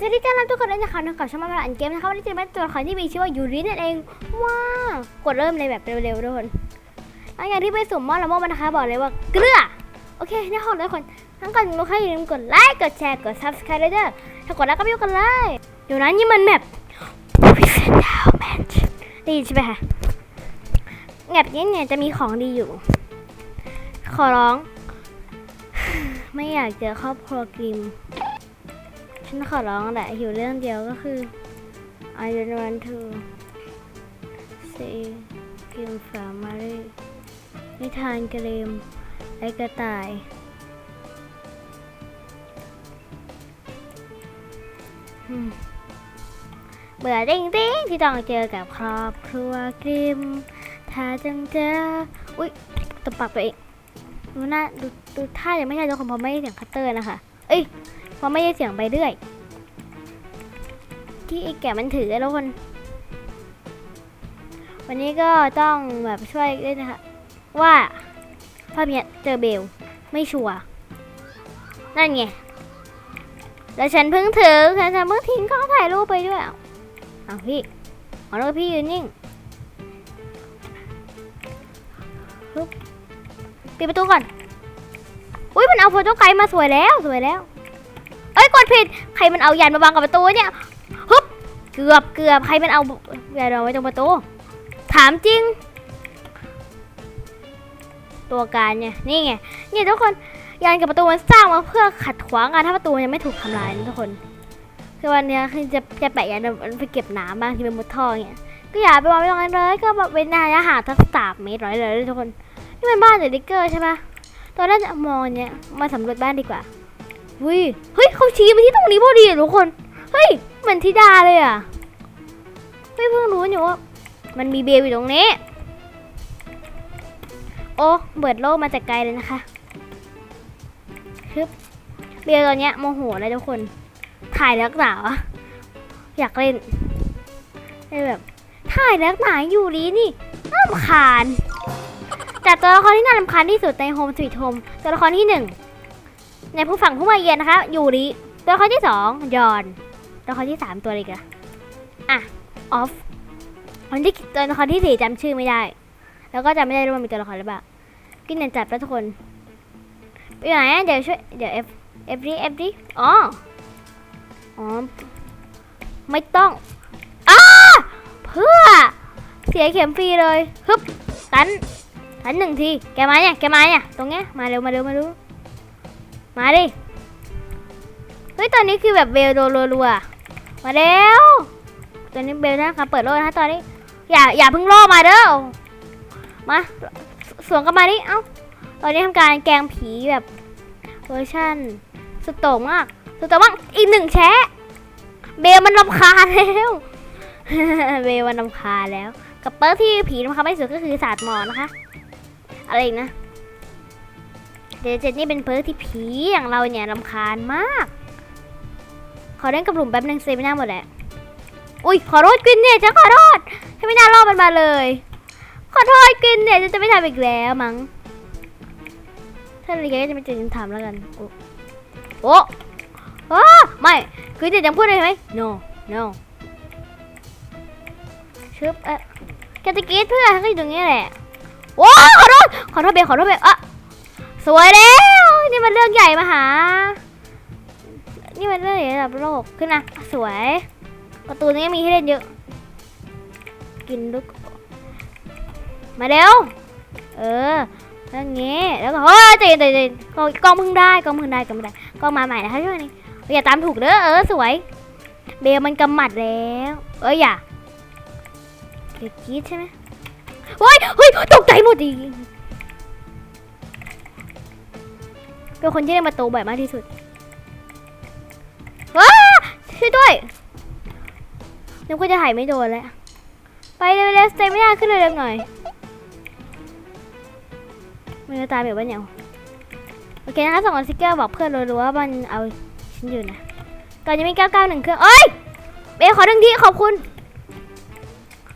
สวัสดีจ้าทุกคนด้วยนะคะนกับช่องมาอันเกมนะคะวันนี้จะเป็นตัวละครที่มีชื่อว่ายูรินั่นเองว้าวกดเริ่มเลยแบบเร็วๆทุกคนหลังจากที่ไปสุ่มมอลละโมมันนะคะบอกเลยว่าเกลือโอเคในห้องทุกคนทั้งก่อนลูกค้อย่าลืมกดไลค์กดแชร์กด subscribe ด้วยเด้อถ้ากดแล้วก็ไปดูกันเลยเดี๋ยวนั้นนี่มันแบบพิเศษดาวแมนได้ยินใช่ไหมคะแบบนี้เนี่ยจะมีของดีอยู่ ขอร้อง ไม่อยากเจอครอบครัวกริม ฉันขอร้องแหละอยู่เรื่องเดียวก็คือ I don't want to see Kim Family นิทานเกรมไอกระต่าย เบื่อจริงๆที่ต้องเจอกับครอบครัวกริม ถ้าจังเจอ อุ๊ยตบปากตัวเองดูหน้าดูดูท่ายังไม่ใช่ทุกคนเพราะไม่เสียงคัตเตอร์นะคะ เอ้ย เพราะไม่ได้เสียงไปเรื่อย ที่ไอ้แก่มันถือแล้วคน วันนี้ก็ต้องแบบช่วยด้วยนะคะ ว่าภาพเนี้ยเจอเบล ไม่ชัวร์นั่นไง แล้วฉันเพิ่งถือฉันเพิ่งทิ้งกล้องถ่ายรูปไปด้วยอ้าวอ้าวพี่ขอโทษพี่ยืนนิ่งปิดประตูก่อน อุ้ยมันเอาโฟโต้ไกด์มาสวยแล้วสวยแล้ว อ้ยกดผิด ใครมันเอายันมาบังกับประตูเนี่ยฮึบเกือบเกือบใครมันเอายันเอาไว้ตรงประตู ถามจริง ตัวการเนี่ยนี่ไงนี่ทุกคนยันกับประตูมันสร้างมาเพื่อขัดขวางการถ้าประตูยังไม่ถูกทำลายนะทุกคน คือวันเนี้ยคือจะจะแปะยันมันไปเก็บน้ำบ้างที่เป็นมุดท่อเนี่ยก็อย่าไปวางไว้ตรงนั้นเลยก็แบบเป็นนายอาหารทักสามเมตรร้อยเลยทุกคนนี่มันบ้านเดลิเกอร์ใช่ปะตอนแรกจะมองเนี่ยมาสำรวจบ้านดีกว่า วิเฮ้ยเขาชี้มาที่ตรงนี้พอดีทุกคน เฮ้ยเหมือนธิดาเลยอะเฮ้ยเพิ่งรู้อยู่ว่ามันมีเบลอยู่ตรงนี้ โอ้เบิดโลกมาจากไกลเลยนะคะฮึบเบลตอนเนี้ยโมโหเลยทุกคน ถ่ายลักหนาวะอยากเล่นเลยแบบถ่ายลักหนาอยู่ลีนี่น่ารำคาญจากตัวละครที่น่ารำคาญที่สุดในโฮมสวีทโฮมตัวละครที่หนึ่ง ในผู้ฝั่งผู้มาเยือนนะคะยูริตัวละครที่สองยอน ตัวละครที่สามตัวอะไรกันอะออฟคนที่ตัวละครที่สี่จำชื่อไม่ได้ แล้วก็จำไม่ได้ด้ว่ามีตัวละครหรือเปล่ากินเนยจับแล้วทุกคนไปไหนเดี๋ยวช่วยเดี๋ยว F F ดิ F ดิอ๋ออ๋อไม่ต้องอ้าเพื่อ เสียเข็มฟรีเลยฮึบตันตันหนึ่งทีแกมาเนี่ยแกมาเนี่ยตรงเนี้ยมาเร็วมาเร็วมาเร็ว มาดิ เฮ้ย ตอนนี้คือแบบเบลโดรัวๆมาเร็ว ตอนนี้เบลนะคะเปิดโลกนะตอนนี้ อย่าอย่าเพิ่งโลมาเด้อ มาสวนกันมาดิ เอ้า ตอนนี้ทำการแกงผีแบบเวอร์ชันสุดโต่งมาก สุดโต่งมาก อีกหนึ่งแชะเบลมันรำคาแล้วเบลมันรำคาแล้ว กับเปิร์ที่ผีรำคาไม่สุดก็คือศาสตร์หมอนนะคะ อะไรอีกนะ เดเจนนี่เป็นเพิร์กที่ผีอย่างเราเนี่ยรำคาญมาก ขอเล่นกับหลุมแป๊บนึงเซไม่น่าหมดแหละอุ้ยขอโทษกินเนี่ยฉันขอโทษฉันไม่น่ารอบมันมาเลย ขอโทษกินเนี่ยฉันจะไม่ทำอีกแล้วมั้งถ้าอะไรก็จะไม่เจนทำแล้วกันโอ้โอ้ไม่คือจะยังพูดเลยไหม no no ชึบเอ๊ะแกจะกรีดเพื่อนก็อยู่ตรงนี้แหละโอ้ขอโทษขอโทษเบลขอโทษเบลอะ สวยแล้ว นี่มันเรื่องใหญ่มาหา นี่มันเรื่องใหญ่ระดับโลกขึ้นนะสวยประตูนี้มีให้เล่นเยอะ กินลูกมาเร็วเออแล้วงี้แล้วก็เฮ้ยเตะเตะเตะกองกล้องมึงได้กล้องมึงได้กล้องมึงได้กล้องมาใหม่นะคะช่วงนี้อย่าตามถูกเด้อเออสวย เบลมันกำหมัดแล้ว เอ้ยอย่าเด็กจี๊ดใช่ไหมเฮ้ยเฮ้ยตกใจหมดดี เป็นคนที่เล่นประตูบ่อยมากที่สุดว้าช่วยด้วยนึกว่าจะถ่ายไม่โดนแล้ว ไปเร็วๆสเตมิน่าขึ้นเร็วๆหน่อยมันจะตายแบบว่าเนี่ยโอเคนะคะส่งสติ๊กเกอร์บอกเพื่อนรัวๆว่ามันเอาฉันอยู่นะ ตอนนี้มี991เครื่องเอ้ยเบขอหนึ่งทีขอบคุณ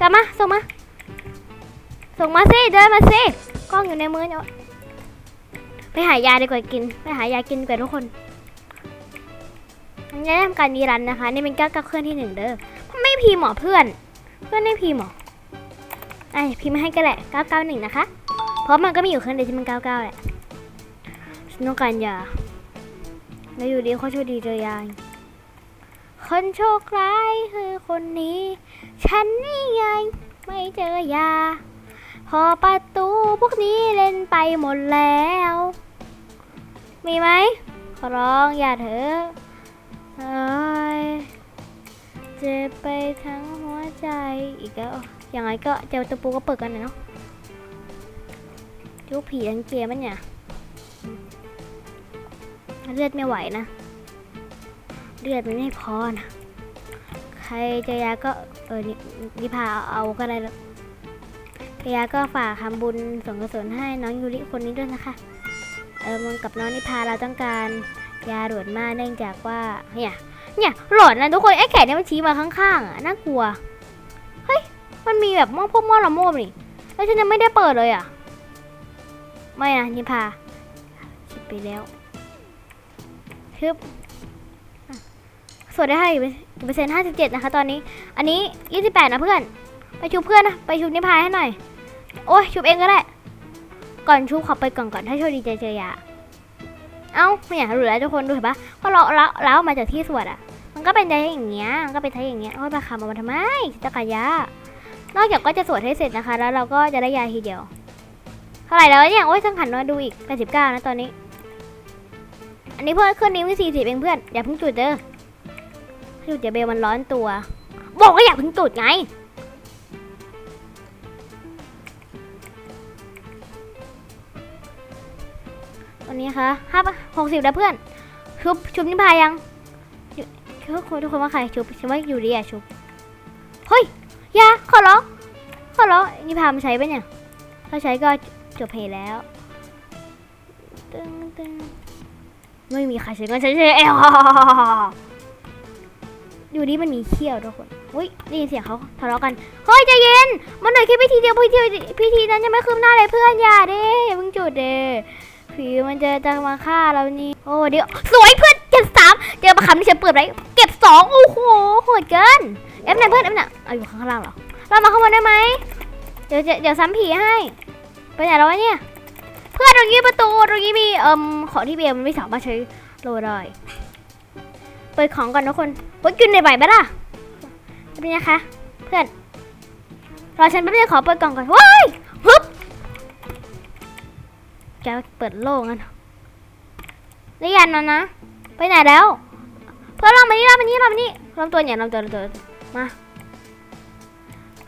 กลับมา ส่งมา ส่งมาสิเดินมาสิกล้องอยู่ในมือเนี่ย ไปหายาดีกว่ากิน ไปหายากินดีกว่าทุกคนมันจะได้ทำการดีรันนะคะ นี่เป็นก้าวก้าวเคลื่อนที่หนึ่งเด้อไม่พิมพ์หมอเพื่อน เพื่อนไม่พิมพ์หมอไอพิมพ์มาให้ก็แหละก้าวก้าหนึ่งนะคะ เพราะมันก็มีอยู่เครื่องเดียวที่มันก้าวก้าแหละฉันต้องการยาแล้วอยู่ดีเขาโชคดีเจอยาคนโชคร้ายคือคนนี้ ฉันนี่ไงไม่เจอยา พอประตูพวกนี้เล่นไปหมดแล้ว มีไหมขอร้องอย่าเถอะเอ้ยเจ็บไปทั้งหัวใจอีกแล้วอยังไงก็เจอตะปูก็เปิดกันนะเนาะยุผีทั้งเกมมันเนี่ยเลือดไม่ไหวนะเลือดมันไม่พอนะใครเจะยาก็เออนิพาเอาเอาก็ได้แล้วเจะยาก็ฝากทำบุญส่งกุศลให้น้องยูริคนนี้ด้วยนะคะ เออมึงกับน้องนิพาเราต้องการยาด่วนมากเนื่องจากว่าเนี่ยเนี่ยหลอนนะทุกคนไอ้แขนเนี่ยมันชี้มาข้างๆอะน่ากลัวเฮ้ยมันมีแบบม้อพวกหม้อละโมบนี่แล้วฉันยังไม่ได้เปิดเลยอะไม่นะนิพาคิดไปแล้วทึบอะสวดได้ให้กี่เปอร์เซ็นต์ห้าสิบเจ็ดนะคะตอนนี้ อันนี้ยี่สิบแปดนะเพื่อน ไปชุบเพื่อนนะ ไปชุบนิพาให้หน่อย โอ้ยชุบเองก็ได้ ก่อนชุบขอไปก่อนก่อนถ้าโชคดีเจอเจอยาเอ้าไม่อยากรู้แล้วทุกคนดูเห็นปะพอเราเราเรามาจากที่สวดอะ มันก็เป็นได้อย่างเงี้ยมันก็เป็นไทยอย่างเงี้ยโอ้ยปลาคำเอามาทำไมจะกายานอกจากก็จะสวดให้เสร็จนะคะ แล้วเราก็จะได้ยาทีเดียวเท่าไหร่แล้วเนี่ยโอ้ยต้องหันมาดูอีก89นะตอนนี้ อันนี้เพื่อนขึ้นนิ้วที่40เองเพื่อนอย่าเพิ่งจุดเด้อจุดเดี๋ยวเบลมันร้อนตัว บอกว่าอย่าเพิ่งจุดไง ตอนนี้คะห้าหกสิบแล้วเพื่อน ชุบชุบนิพายังทุกคนทุกคนว่าใครชุบฉันว่าอยู่ดีอะชุบ เฮ้ยยาขอร้องขอร้องนิพามันใช้ปะเนี่ย ถ้าใช้ก็จบเพลแล้วตึงตึงไม่มีใครใช้ก็ใช้ใช้เอลอยู่ดีมันมีเขี้ยวทุกคนอุ้ยได้ยินเสียงเขาทะเลาะกัน เฮ้ยใจเย็น มันหน่อยแค่พิธีเดียวพิธีพิธีนั้นยังไม่คืบหน้าเลยเพื่อนอย่าเด้อย่าเพิ่งจุดเด้ ผีมันจะจะมาฆ่าเรานี่โอ้เดี๋ยวสวยเพื่อนเก็บสามเจอประคำที่ฉันเปิดไว้เก็บสองโอ้โหโหดเกินเอฟไหนเพื่อนเอฟไหนเอาอยู่ข้างล่างเหรอเรามาข้างบนได้ไหมเดี๋ยวเดี๋ยวซ้ำผีให้ไปไหนแล้ววะเนี่ยเพื่อนตรงนี้ประตูตรงนี้มีเอ่มของที่เบียมันไม่สามารถใช้โลได้เปิดของก่อนทุกคนว่ากินในใบไหมล่ะเป็นไงคะเพื่อนรอฉันแป๊บนึงขอเปิดกล่องก่อนว้าย จะเปิดโล่งั้นได้ยันแล้วนะ ไปไหนแล้ว เพื่อนเรามานี่เรามานี่เรามานี่ลำตัวเนี่ยลำตัวลำตัวลำตัวมา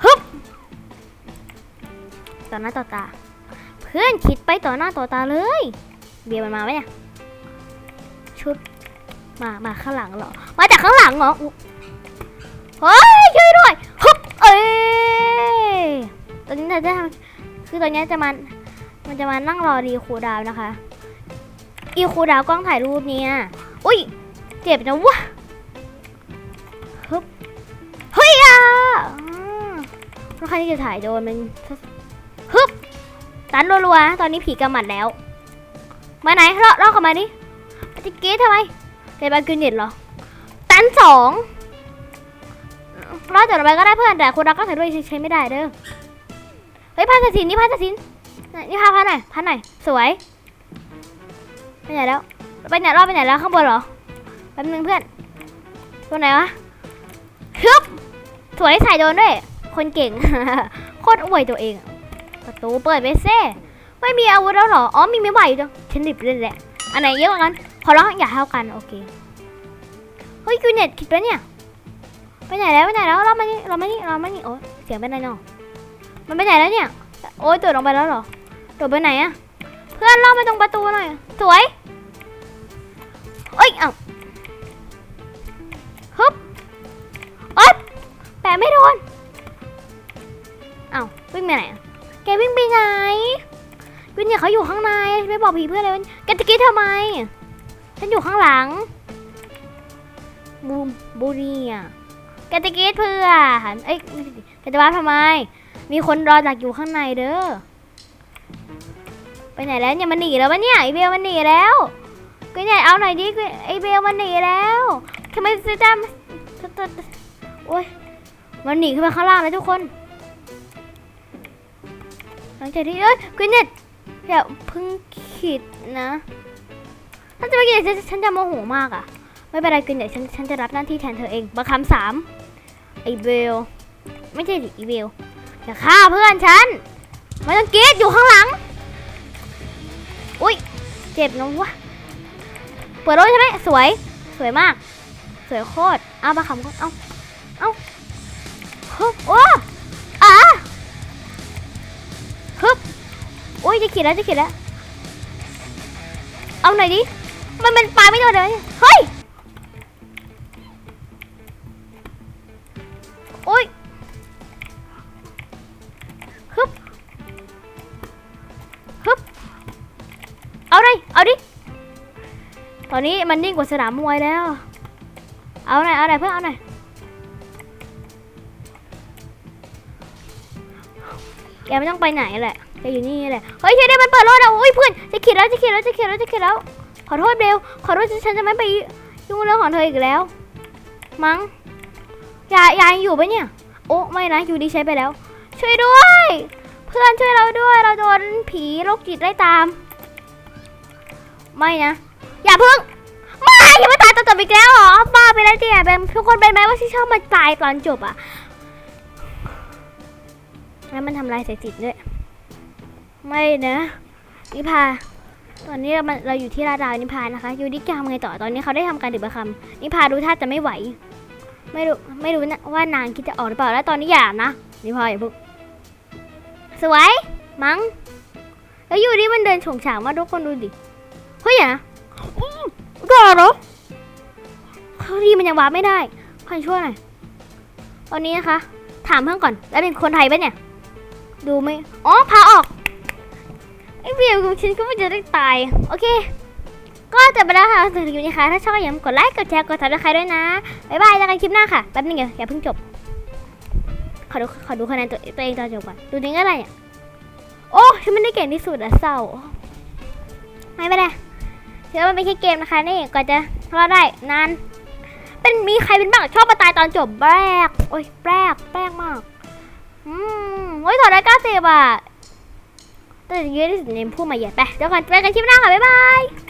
ฮึบต่อหน้าต่อตา เพื่อนคิดไปต่อหน้าต่อตาเลย เบียร์มันมาไหมเนี่ยชุดมามาข้างหลังเหรอ มาจากข้างหลังเหรอเฮ้ยช่วยด้วยฮึบเอ้ยตอนนี้เราจะทำคือตอนนี้จะมัน มันจะมานั่งรอรีคูดาวนะคะ อีคูดาวกล้องถ่ายรูปเนี่ยอุ้ย เจ็บนะวะฮึบเฮ้ยอะแล้วใครที่จะถ่ายโดนมันฮึบตันรัวๆตอนนี้ผีกำหมัดแล้ว มาไหนเลาะเลาะเข้ามาดิจะกรีดทำไมเกบากินเน็ตเหรอ ตันสองรอดจากไปก็ได้เพื่อนแต่คนรักก็ถ่ายด้วยใช้ไม่ได้เด้อ เฮ้ยพันศศินนี่พันศศิน นี่พาพันหน่อยพันหน่อยสวยไปไหนแล้วไปไหนรอดไปไหนแล้วข้างบนเหรอแป๊บนึงเพื่อนตัวไหนวะฮึบสวยใส่โดนด้วย คนเก่งโคตรอวยตัวเอง ประตูเปิดไปเซ่ไม่มีอาวุธแล้วเหรออ๋อมีไม่ไหวอยู่จังฉันดิบเล่นแหละอันไหนเยอะกว่ากันขอร้องอย่าเท่ากันโอเคเฮ้ยคิวเน็ตคิดไปเนี่ยไปไหนแล้วไปไหนแล้วเรามานี่เรามานี่เรามานี่โอ้เสียงเป็นไรเนาะมันไปไหนแล้วเนี่ย โอ้ยตัวลงไปแล้วเหรอ ตัวไปไหนอะเพื่อนล่อมาตรงประตูหน่อย สวยเอ้ยเอ้าฮึบเอ้ยแปะไม่โดนเอ้าวิ่งไปไหนแกวิ่งไปไหนวินเนี่ยเขาอยู่ข้างในไม่บอกผีเพื่อนเลยแกตะกี้ทำไม ฉันอยู่ข้างหลังบูมบูนี่อะแกตะกี้เพื่อหันเอ้ยแกจะว่าทำไม มีคนรอดักอยู่ข้างในเด้อ ไปไหนแล้วเนี่ยมันหนีแล้ววะเนี่ยไอเบลมันหนีแล้วกูเนี่ยเอาหน่อยดิกูไอเบลมันหนีแล้วทำไมเซต้ามันโอ้ยมันหนีขึ้นมาข้างล่างเลยทุกคน หลังจากที่เอ้ยกวินเน็ตอย่าพิ่งขีดนะถ้าจะไม่กินฉันฉันจะโมโหมากอะ ไม่เป็นไรกินเน็ตฉันฉันจะรับหน้าที่แทนเธอเองบังคำสามไอเบลไม่ใช่ดิอีเบลอย่าฆ่าเพื่อนฉันไม่ต้องกรีดอยู่ข้างหลัง อุ้ยเจ็บนะวะเปิดโลกใช่ไหมสวย สวยมาก สวยโคตรเอาบังคำก็เอาเอาฮึบโอ้อะฮึบอุ้ยจะขีดแล้วจะขีดแล้วเอาหน่อยดิมันเป็นปลาไม่โดนเลยเฮ้ย อนนี้มันยิ่งกว่าสนามมวยแล้ว เอาหน่อย เอาหน่อยเพื่อนเอาหน่อย แกไม่ต้องไปไหนแหละแกอยู่นี่แหละ เฮ้ยช่วยด้วยมันเปิดรถอะอุ้ยเพื่อน จะขีดแล้วจะขีดแล้วจะขีดแล้วจะขีดแล้ว ขอโทษเบลขอโทษฉันจะไม่ไปยุ่งเรื่องของเธออีกแล้ว มั้ง ยายยายอยู่ปะเนี่ย โอ้ไม่นะอยู่ดีใช้ไปแล้ว ช่วยด้วย เพื่อนช่วยเราด้วย เราโดนผีโรคจิตไล่ตาม ไม่นะ อย่าเพิ่ง ไม่อย่ามาตายตอนจบอีกแล้วเหรอบ้าไปแล้วเนี่ยเป็นทุกคนเป็นไหมว่าที่ชอบมาตายตอนจบอะแล้วมันทำลายสายจิตด้วย ไม่นะนิพา ตอนนี้เราเราอยู่ที่ลาดาวนิพานะคะ ยู่ที่กามไงต่อตอนนี้เขาได้ทำการดื่มประคำนิพาดูท่าจะไม่ไหว ไม่รู้ไม่รู้นะว่านางคิดจะออกหรือเปล่าแล้วตอนนี้อย่านะนิพาอย่าพิ่งสวยมั้งแล้วอยู่ดีมันเดินฉงฉางมากทุกคนดูดิเฮ้ยอย่านะ รอก็เหรอเขาดีมันยังวาร์ปไม่ได้ขอช่วยหน่อยตอนนี้นะคะ ถามเพื่อนก่อน แล้วเป็นคนไทยปะเนี่ย ดูไหมอ๋อ พาออก ไอ้เบียร์ของฉันก็ไม่จะได้ตาย โอเค ก็จบไปแล้วค่ะสำหรับคลิปนี้ค่ะ ถ้าชอบอย่าลืมกดไลค์ กดแชร์ กดซับสไครต์ด้วยนะ บ๊ายบายเจอกันคลิปหน้าค่ะ แป๊บนึงเดี๋ยวอย่าเพิ่งจบ ขอดู ขอดูคะแนนตัวตัวเองตอนจบก่อน ดูนิ้งอะไรอะโอ้ ฉันไม่ได้เก่งที่สุดอะเศร้า ไม่เป็นไร ถือว่ามันไม่ใช่เกมนะคะนี่กว่าจะรอดได้นานเป็นมีใครเป็นบ้างชอบมาตายตอนจบแปลกโอ้ยแปลกแปลกมากอืมโอ้ยถอดได้เก้าสิบอะแต่เยอะที่สุดในผู้มาเหยียดไปเดี๋ยวก่อนเจอกันคลิปหน้าค่ะบ๊ายบาย